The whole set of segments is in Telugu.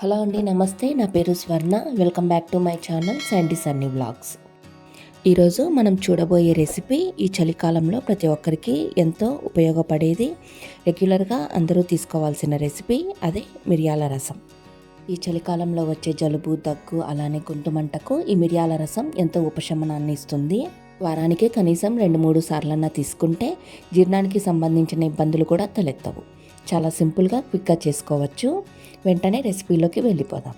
హలో అండి నమస్తే. నా పేరు Swarna. Welcome back to my channel Sandy Sunny vlogs. ఈరోజు మనం చూడబోయే రెసిపీ ఈ చలికాలంలో ప్రతి ఒక్కరికి ఎంతో ఉపయోగపడేది. రెగ్యులర్గా అందరూ తీసుకోవాల్సిన రెసిపీ అదే మిరియాల రసం. ఈ చలికాలంలో వచ్చే జలుబు దగ్గు అలానే గుంతుమంటకు ఈ మిరియాల రసం ఎంతో ఉపశమనాన్ని ఇస్తుంది. వారానికి కనీసం రెండు మూడు సార్లన్నా తీసుకుంటే జీర్ణానికి సంబంధించిన ఇబ్బందులు కూడా తలెత్తవు. చాలా సింపుల్గా క్విక్గా చేసుకోవచ్చు. వెంటనే రెసిపీలోకి వెళ్ళిపోదాం.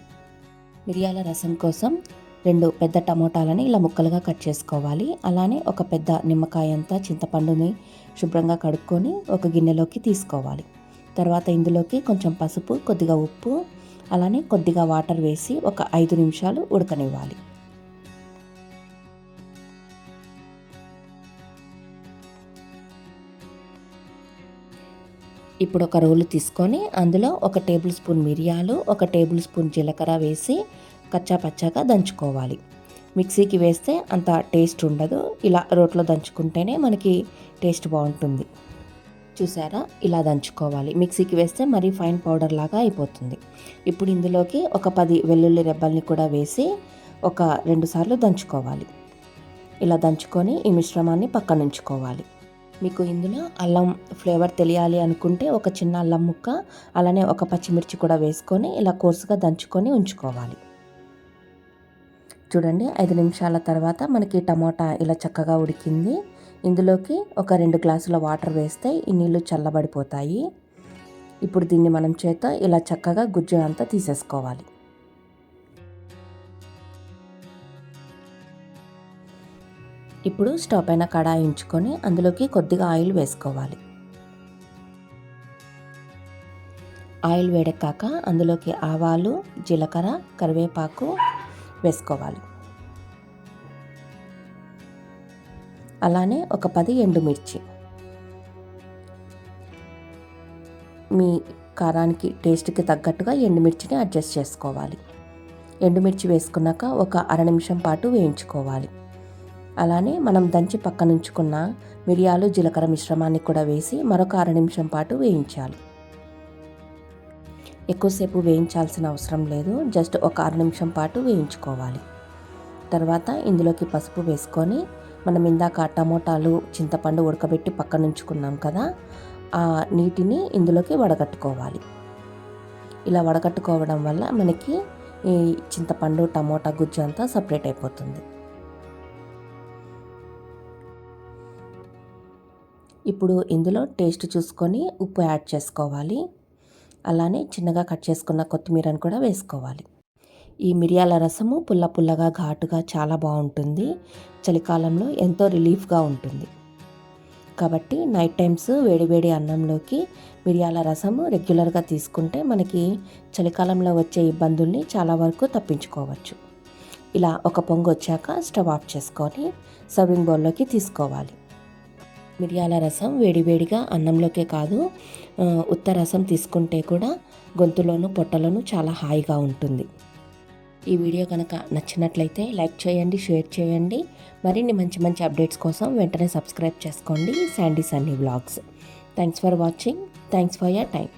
మిరియాల రసం కోసం రెండు పెద్ద టమోటాలని ఇలా ముక్కలుగా కట్ చేసుకోవాలి. అలానే ఒక పెద్ద నిమ్మకాయ అంతా చింతపండుని శుభ్రంగా కడుక్కొని ఒక గిన్నెలోకి తీసుకోవాలి. తర్వాత ఇందులోకి కొంచెం పసుపు కొద్దిగా ఉప్పు అలానే కొద్దిగా వాటర్ వేసి ఒక ఐదు నిమిషాలు ఉడకనివ్వాలి. ఇప్పుడు ఒక రోలు తీసుకొని అందులో ఒక టేబుల్ స్పూన్ మిరియాలు ఒక టేబుల్ స్పూన్ జీలకర్ర వేసి కచ్చా పచ్చాగా దంచుకోవాలి. మిక్సీకి వేస్తే అంత టేస్ట్ ఉండదు. ఇలా రోట్లో దంచుకుంటేనే మనకి టేస్ట్ బాగుంటుంది. చూసారా? ఇలా దంచుకోవాలి. మిక్సీకి వేస్తే మరీ ఫైన్ పౌడర్ లాగా అయిపోతుంది. ఇప్పుడు ఇందులోకి ఒక పది వెల్లుల్లి రెబ్బల్ని కూడా వేసి ఒక రెండుసార్లు దంచుకోవాలి. ఇలా దంచుకొని ఈ మిశ్రమాన్ని పక్కన ఉంచుకోవాలి మీకు ఇందులో అల్లం ఫ్లేవర్ తెలియాలి అనుకుంటే ఒక చిన్న అల్లం ముక్క అలానే ఒక పచ్చిమిర్చి కూడా వేసుకొని ఇలా కోర్సుగా దంచుకొని ఉంచుకోవాలి. చూడండి ఐదు నిమిషాల తర్వాత మనకి టమోటా ఇలా చక్కగా ఉడికింది. ఇందులోకి ఒక రెండు గ్లాసుల వాటర్ వేస్తే ఈ నీళ్ళు చల్లబడిపోతాయి. ఇప్పుడు దీన్ని మనం చేత ఇలా చక్కగా గుజ్జు అంతా తీసేసుకోవాలి. ఇప్పుడు స్టవ్ పైన కడాయి ఉంచుకొని అందులోకి కొద్దిగా ఆయిల్ వేసుకోవాలి. ఆయిల్ వేడెక్కాక అందులోకి ఆవాలు జీలకర్ర కరివేపాకు వేసుకోవాలి. అలానే ఒక పది ఎండుమిర్చి. మీ కారానికి టేస్ట్కి తగ్గట్టుగా ఎండుమిర్చిని అడ్జస్ట్ చేసుకోవాలి. ఎండుమిర్చి వేసుకున్నాక ఒక అర నిమిషం పాటు వేయించుకోవాలి. అలానే మనం దంచి పక్కనుంచుకున్న మిరియాలు జీలకర్ర మిశ్రమాన్ని కూడా వేసి మరొక అర నిమిషం పాటు వేయించాలి. ఎక్కువసేపు వేయించాల్సిన అవసరం లేదు. జస్ట్ ఒక అర నిమిషం పాటు వేయించుకోవాలి. తర్వాత ఇందులోకి పసుపు వేసుకొని మనం ఇందాక టమోటాలు చింతపండు ఉడకబెట్టి పక్కనుంచుకున్నాం కదా ఆ నీటిని ఇందులోకి వడగట్టుకోవాలి. ఇలా వడగట్టుకోవడం వల్ల మనకి ఈ చింతపండు టమోటా గుజ్జు అంతా సపరేట్ అయిపోతుంది. ఇప్పుడు ఇందులో టేస్ట్ చూసుకొని ఉప్పు యాడ్ చేసుకోవాలి. అలానే చిన్నగా కట్ చేసుకున్న కొత్తిమీరను కూడా వేసుకోవాలి. ఈ మిరియాల రసము పుల్ల పుల్లగా ఘాటుగా చాలా బాగుంటుంది. చలికాలంలో ఎంతో రిలీఫ్గా ఉంటుంది. కాబట్టి నైట్ టైమ్స్ వేడివేడి అన్నంలోకి మిరియాల రసము రెగ్యులర్గా తీసుకుంటే మనకి చలికాలంలో వచ్చే ఇబ్బందుల్ని చాలా వరకు తప్పించుకోవచ్చు. ఇలా ఒక పొంగు వచ్చాక స్టవ్ ఆఫ్ చేసుకొని సర్వింగ్ బౌల్లోకి తీసుకోవాలి. మిరియాల రసం వేడివేడిగా అన్నంలోకే కాదు ఉత్త రసం తీసుకుంటే కూడా గొంతులోను పొట్టలోను చాలా హాయిగా ఉంటుంది. ఈ వీడియో కనుక నచ్చినట్లయితే లైక్ చేయండి షేర్ చేయండి. మరిన్ని మంచి మంచి అప్డేట్స్ కోసం వెంటనే సబ్స్క్రైబ్ చేసుకోండి. Sandy Sunny vlogs thanks for watching thanks for your time